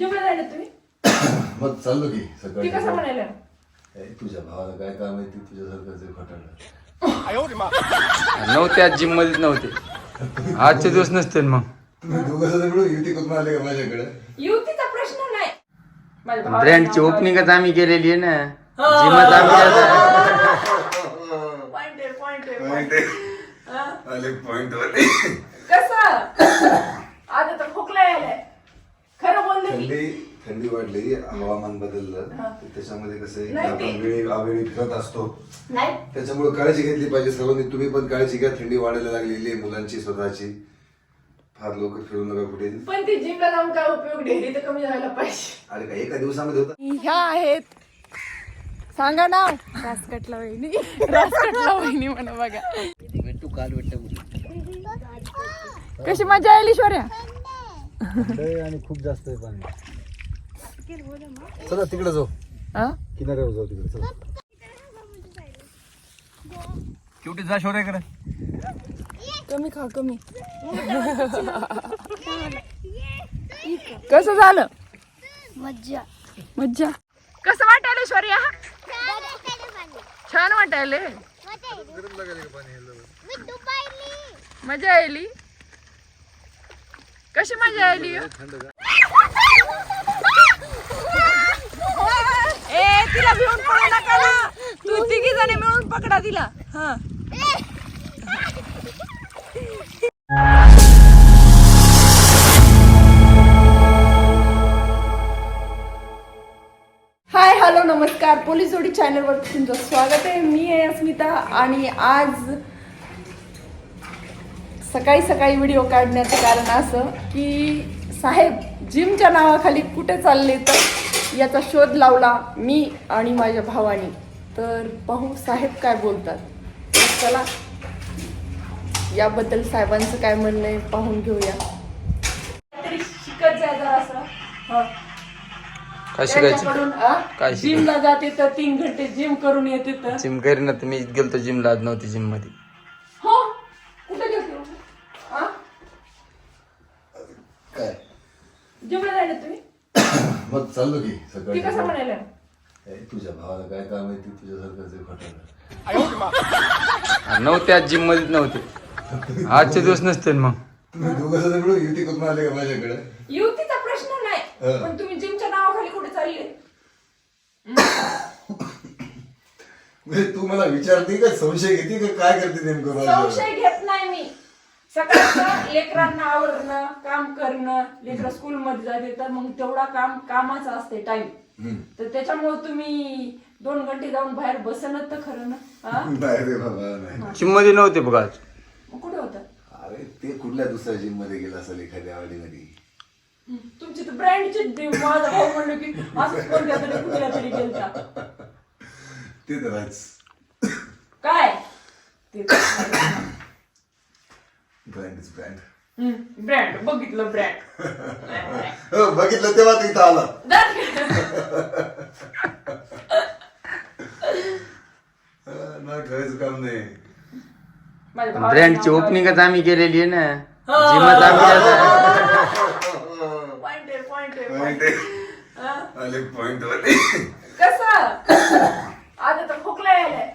तुम्ही? मग चाललो की सकाळी. ती कसं म्हणायला? ए, तुझ्या भावाला काय काम आहे ती तुझ्यासारखं खोटाळलं. नव्हते आज जिम मध्येच नव्हते. आजचे दिवस नसते ना मग. तुम्ही दोघं जण मिळून युती करून आले का माझ्याकडे? युवतीचा प्रश्न नाही. माझ्या ब्रँडची नाव ओपनिंगच आम्ही केलेली आहे ना. जिमच आम्ही आता- काढ. Point आहे, point आहे, point आहे. हा? आले पॉइंट कसं आता तर खोकला यायलाय खरं बोलले की थंडी वाढली हवामान बदललं त्याच्यामध्ये कसं आपण ते- वेळी अवेळी फिरत असतो. नाही. त्याच्यामुळे काळजी घेतली पाहिजे सर्वांनी. तुम्ही पण काळजी घ्या थंडी वाढायला लागलेली आहे मुलांची स्वतःची. फार लवकर फिरू नका कुठे. पण ती जिमला जाऊन काय उपयोग? ढेरी तर कमी झाला पाहिजे. अरे काय एका दिवसामध्ये होता? ह्या आहेत. सांगा ना रासकटला वहिनी. रासकटला वहिनी म्हणा बघा. कशी मजा आली ईश्वर्या आणि खूप जास्त आहे पाणी. चला तिकडे जाऊ. हा? किनाऱ्यावर जाऊ तिकडे चला. शेवटी जा शोऱ्याकडे कमी खा कमी. कसं झालं? मज्जा. मज्जा. कसं वाटायला ईश्वर्या छान वाटायले. मी दुबईली मजा आली कशी मजा आली? ए तिला भिवून पडू नका ना. तू तिघी जणी मिळून पकडा तिला. हा. हाय हॅलो नमस्कार. पोलीस जोडी चॅनलवर तुमचं स्वागत आहे. मी आहे अस्मिता आणि आज सकाळी सकाळी व्हिडिओ काढण्याचं कारण असं की साहेब जिमच्या नावाखाली कुठे चालले तर याचा शोध लावला मी आणि माझ्या भावाने. तर पाहू साहेब काय बोलतात. चला याबद्दल साहेबांचं काय म्हणणं आहे पाहून घेऊया. तरी शिकत जा जरासं. हं. काय शिकायचं? जिमला जाते तर तीन घंटे जिम करून येते तर. जिम करीन तर मी गेलतो जिमला आज नव्हती जिममध्ये हो? कुठे गेलो आ काय? जिमला जायला तुम्ही? मग चाललो की ती सकाळी कसं म्हणायला? ए, तुझ्या भावाला काय काम आहे ती तुझ्यासारखं खोटाळलं नव्हते आज जिम मध्येच नव्हते. आजचे दिवस नसते ना मग. तुम्ही दोघं जण मिळून युती करून आले का माझ्याकडे? युवतीचा प्रश्न नाही. पण तुम्ही जिमच्या नावाखाली कुठे चालले? म्हणजे तू मला विचारते का संशय घेते का काय करते नेमकं माझ्यावर? संशय घेत नाही मी. सकाळचं लेकरांना आवरणं काम करणं लेकरं स्कूल मध्ये जाते तर मग तेवढा काम कामाचा असते टाइम. तर त्याच्यामुळे तुम्ही दोन घंटे जाऊन बाहेर बसणं तर खरं ना? हा? नाही रे बाबा नाही. जिममध्ये नव्हते बघा आज. मग कुठे होतं? अरे ते कुठल्या दुसऱ्या जिममध्ये गेला असेल एखाद्या आवडीमध्ये? तुमची तर ब्रँडची माझा भाऊ म्हणलं की असंच कोणत्या तरी कुठल्या तरी गेलता. ते तर आहेच. काय? ते ब्रँड इज ब्रँड ब्रँड बघितलं ब्रँड हो बघितलं तेव्हा तू इथं आला. ना काम नाही. ब्रँडची ओपनिंगच आम्ही केलेली आहे ना. आम्ही पॉइंट पॉइंट. हा? आले पॉइंट होते कसं? आता तर खोकला यायलाय.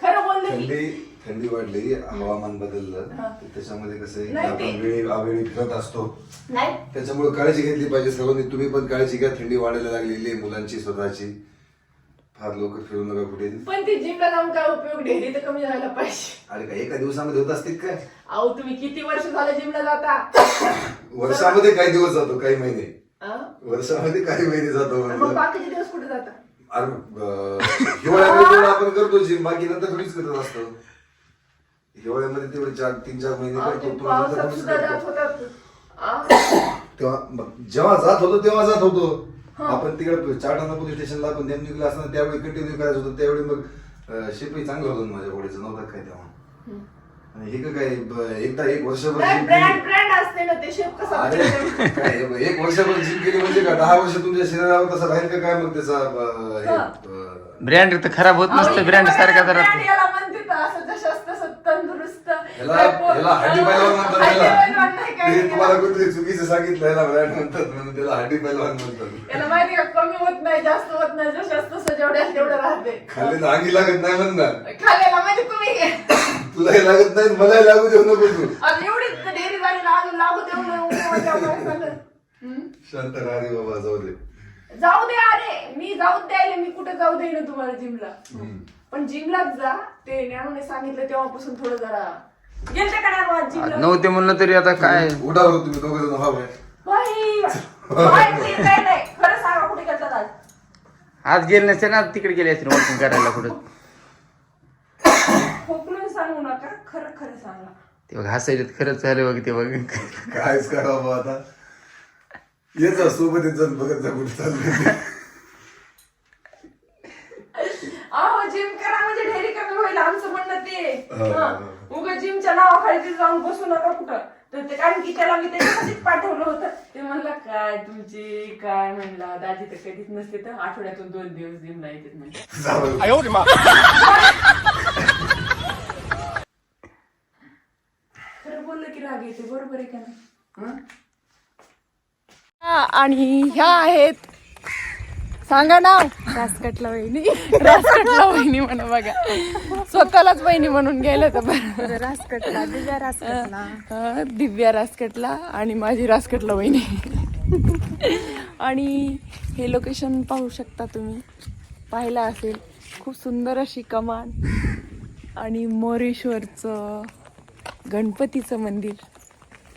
खरं बोलले थंडी वाढली हवामान बदललं त्याच्यामध्ये कसं आपण वेळी अवेळी फिरत असतो. नाही. त्याच्यामुळे काळजी घेतली पाहिजे सर्वांनी. तुम्ही पण काळजी घ्या. थंडी वाढायला लागलेली आहे मुलांची स्वतःची. फार लवकर फिरू नका कुठे पण ती जिमला जाऊन काय उपयोग? ढेरी तर कमी झाला पाहिजे. अरे काय एका दिवसामध्ये होत असतील काय? अहो तुम्ही किती वर्ष झाले जिमला जाता? वर्षामध्ये काही दिवस जातो काही महिने? वर्षामध्ये काही महिने जातो. बाकीचे दिवस कुठे जाता? अरे हिवाळ्यामध्ये आपण करतो जिम बाकी नंतर थोडीच करत असतो. हिवाळ्यामध्ये तेवढे चार तीन चार महिने अहो, करतो ते पुन्हा नंतर पावसात थोडीच सुद्धा जात करतो. होतात आ? तेव्हा मग जेव्हा जात होतो तेव्हा जात होतो. आपण तिकडे चाटाणा पोलीस स्टेशनला आपण नेमणुकीला असताना त्यावेळी कंटिन्यू करायचं होतं. त्यावेळी मग शेपही चांगलं होतं माझ्या बॉडीचं नव्हतं काय तेव्हा? आणि हे का काय ब- एकदा एक वर्षभर नाही gym ब्रँड केली- ब्रँड असते ना ते शेप कसा अरे काय एक वर्षभर जिम केली म्हणजे का? दहा वर्ष तुमच्या शरीरावर तसं राहील का काय मग त्याचा ब- हे, ब- ब्रँड तर खराब होत नसतं ब्रँड सारखा जरा याला म्हणते तर असं जशास तसं तंदुरुस्त ह्याला हड्डी पैलवान म्हणतात त्याला ते. तुम्हाला कुठे चुकीचं सांगितलं ह्याला ब्रँड म्हणतात म्हणून त्याला हड्डी पैलवान म्हणतात. याला माहिती का कमी होत नाही जास्त होत नाही जसं तसं जेवढ्या तेवढं राहते. खाल्ले तर लागत नाही म्हणणार खाल्लेला म्हणजे तुम्ही. तुलाही लागत नाही मलाही लागू देऊ नको तू. एवढी डेअरी गाडी लागू लागू देऊ नये? शांत राहा रे बाबा जाऊ दे. जाऊ दे अरे मी जाऊ द्यायला मी कुठे जाऊ देईन तुम्हाला जिमला? पण जिमलाच जा ते ज्ञानूने सांगितलं तेव्हापासून थोडं जरा गेलते का नाही आज जिमला नव्हते म्हणलं तरी आता काय? उठा बरं तुम्ही दोघं जण व्हा बरं. बाई, बाई, ते काय नाही. खरं सांगा कुठे गेलतात आज? आज गेले नसते ना तिकडे गेले असते वॉकिंग करायला कुठं? खोकलून सांगू नका खरं खरं सांगा. ते बघ हसायचे खरंच झालं बघ ते बघ. कायच करा बाबा आता. येत जा सोबत येत जा बघत जा कुठे चाललंय अहो जिम करा म्हणजे ढेरी कमी होईल आमचं म्हणणं ते. हा. उगा जिमच्या नावाखाली तिथे जाऊन बसू नका कुठं. तर ते कारण की त्याला मी त्याच्यासाठीच पाठवलं होतं. ते म्हणलं काय तुमची काय? म्हणला दाजी तर कधीच नसते तर आठवड्यातून दोन दिवस जिमला येते म्हणजे बरं. खरं बोललं की राग येते. बरोबर आहे का नाही? आणि ह्या आहेत सांगा नाव. रासकटला वहिनी. रासकटला वहिनी म्हणा बघा. स्वतःलाच वहिनी म्हणून गेलं तर बरं. रासकटला दिव्या रासकटला. दिव्या रासकटला आणि माझी रासकटला वहिनी. आणि हे लोकेशन पाहू शकता तुम्ही. पाहिलं असेल. खूप सुंदर अशी कमान आणि मोरेश्वरचं गणपतीचं मंदिर.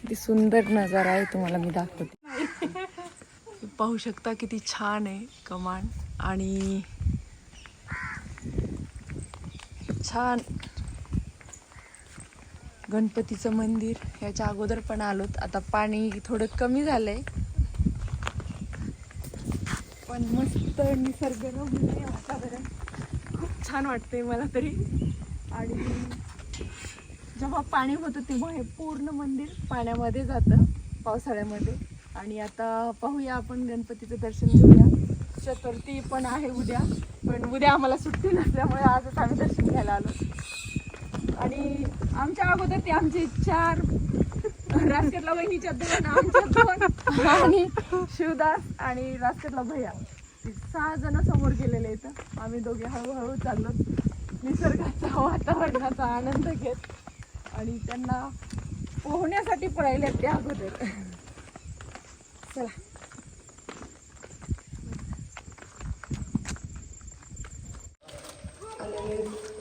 किती सुंदर नजारा आहे तुम्हाला मी दाखवते. पाहू शकता किती छान आहे कमान आणि छान गणपतीचं मंदिर. याच्या अगोदर पण आलोत. आता पाणी थोडं कमी झालंय. पण मस्त निसर्गरम्य वातावरण. खूप छान वाटतंय मला तरी. आणि जेव्हा पाणी होतं तेव्हा हे पूर्ण मंदिर पाण्यामध्ये जातं पावसाळ्यामध्ये. आणि आता पाहूया आपण गणपतीचं दर्शन घेऊया. चतुर्थी पण आहे उद्या पण उद्या आम्हाला सुट्टी नसल्यामुळे आजच आम्ही दर्शन घ्यायला आलो. आणि आमच्या अगोदर ते आमचे चार राजकटला बहिणीच्या दोन आमच्या दोन आणि शिवदास आणि राजकटला भैया. सहा जण समोर गेलेले आहेत. आम्ही दोघे हळूहळू चाललो. निसर्गाचा वातावरणाचा आनंद घेत आणि त्यांना पोहण्यासाठी पळायले ते अगोदर. चला.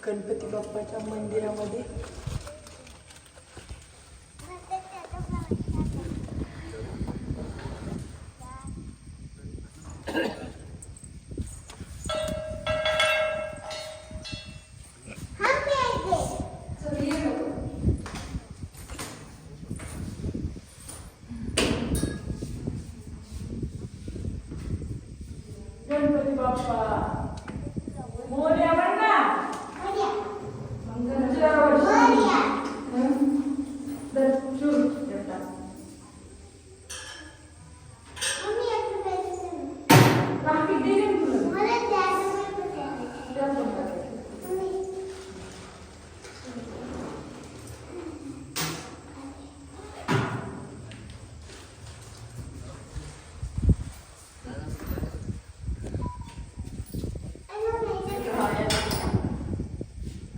गणपती बाप्पाच्या मंदिरामध्ये. गणपती बाप्पा मोरया म्हणा मंगलच्या वर्षी. हं? दर चूल येतात. बाकी देईन तुला. त्या पण करायचं.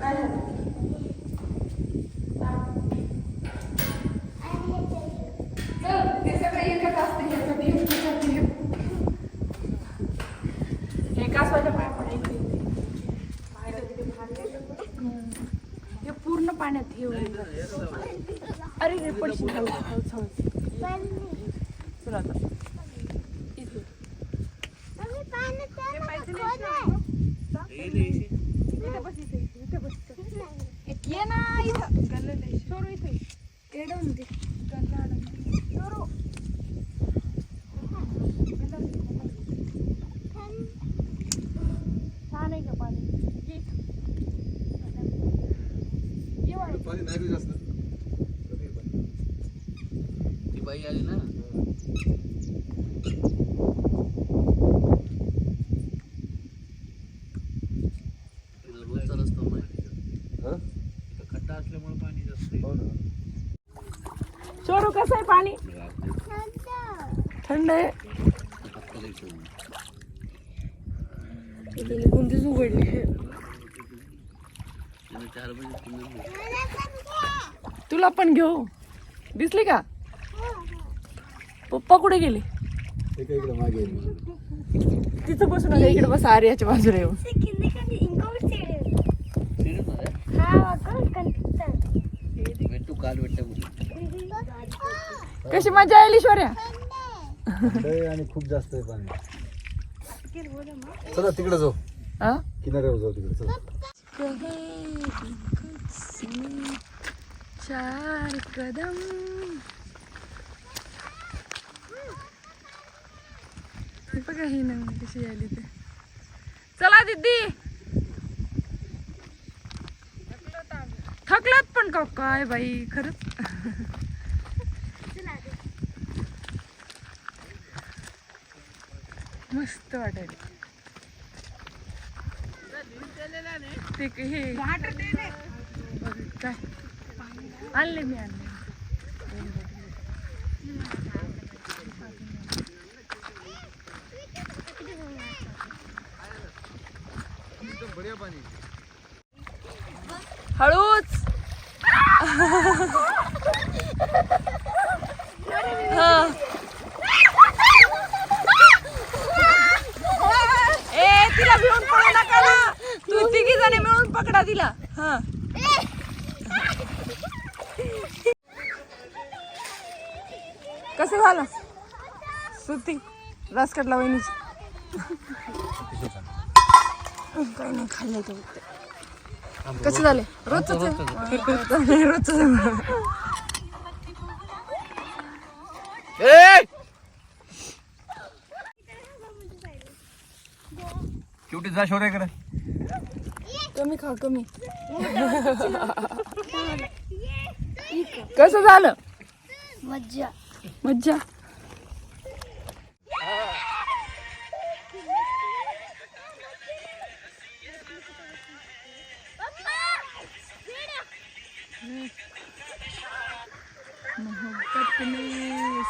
काय झालं? चल, ते सगळं एकच असतं, ह्याच्यात एक, ह्याच्यात एक. हे कासवाच्या पाया पडायचे हे पूर्ण पाण्यात येऊन. अरे पडशील. चला आता. इथे. इथे बस, इथे, इथे बस. एक ये ना इथं. सोरू इथे. एडवून दे. सोरू. छान आहे का पाणी ये इथं. ये पाणी नाही रे जास्त कमी आहे पाणी. ती बाई आली ना. हा? हो ना. पाणी? थंड आहे. कोणतीच उघडली. तुला पण घेऊ. दिसली का? पप्पा कुठे गेले? ते काय इकडे मागे आहे. तिथं बसून इकडे बस आर्याच्या बाजूला येऊन. कशी मजा आली शौर्या? आणि खूप जास्त आहे पाणी. चला तिकडे जाऊ. हा किनाऱ्यावर जाऊ तिकडे चला. चार कदम हे बघा ही ना कशी आली ते. चला दीदी. थकलात पण का काय बाई खरंच. मस्त वाटेल ते हे. काय? आणले मी आणले. हळूच हा. ए तिला भिवून पडू नका ना तू तिघी जणी मिळून पकडा तिला. हा. कसं झालं? सुती रस कटला वहिनीची. काही नाही खाल्लं ते. कसं झाले? रोजच रोजच शेवटी जा शोऱ्याकडे कमी खा कमी. कसं झालं? मज्जा. मज्जा.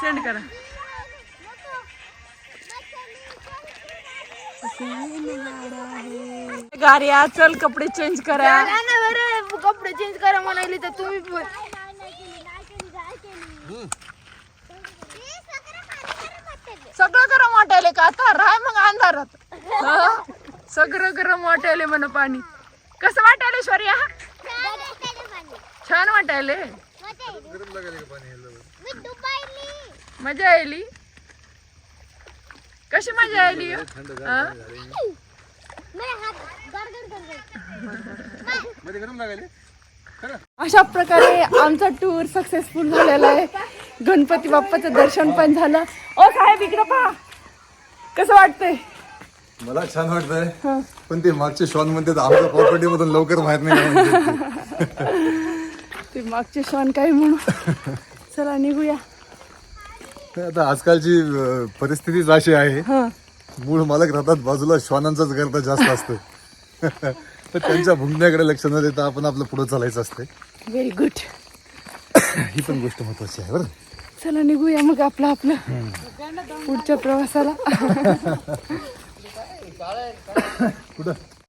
सेंड करा. गाड्या चल कपडे चेंज करा. कपडे चेंज करा म्हणाली तर तुम्ही पण. सगळं गरम वाटायले का आता? राय मग अंधारात. हा? सगळं गरम वाटायले म्हण पाणी. कसं वाटायले शौर्या? छान वाटायले. मजा आली कशी मजा आली. हा? अशा प्रकारे आमचा टूर सक्सेसफुल झालेला आहे. गणपती बाप्पाचं दर्शन पण झालं. ओ साहेब इकडं पहा. कसं वाटतंय? मला छान वाटतंय. पण ते मागचे शॉन म्हणतात आमच्या प्रॉपर्टी मधून लवकर माहीत नाही ते. मागचे श्वान काय म्हणू. चला निघूया. आता आजकालची अं, परिस्थितीच अशी आहे. हा. मूळ मालक राहतात बाजूला श्वानांचाच गर्द जास्त असतं तर त्यांच्या भुंगण्याकडे लक्ष न देता आपण आपलं पुढे चालायचं असते व्हेरी गुड ही पण गोष्ट महत्वाची आहे बरं. चला निघूया मग आपलं आपलं. पुढच्या प्रवासाला. कुठं?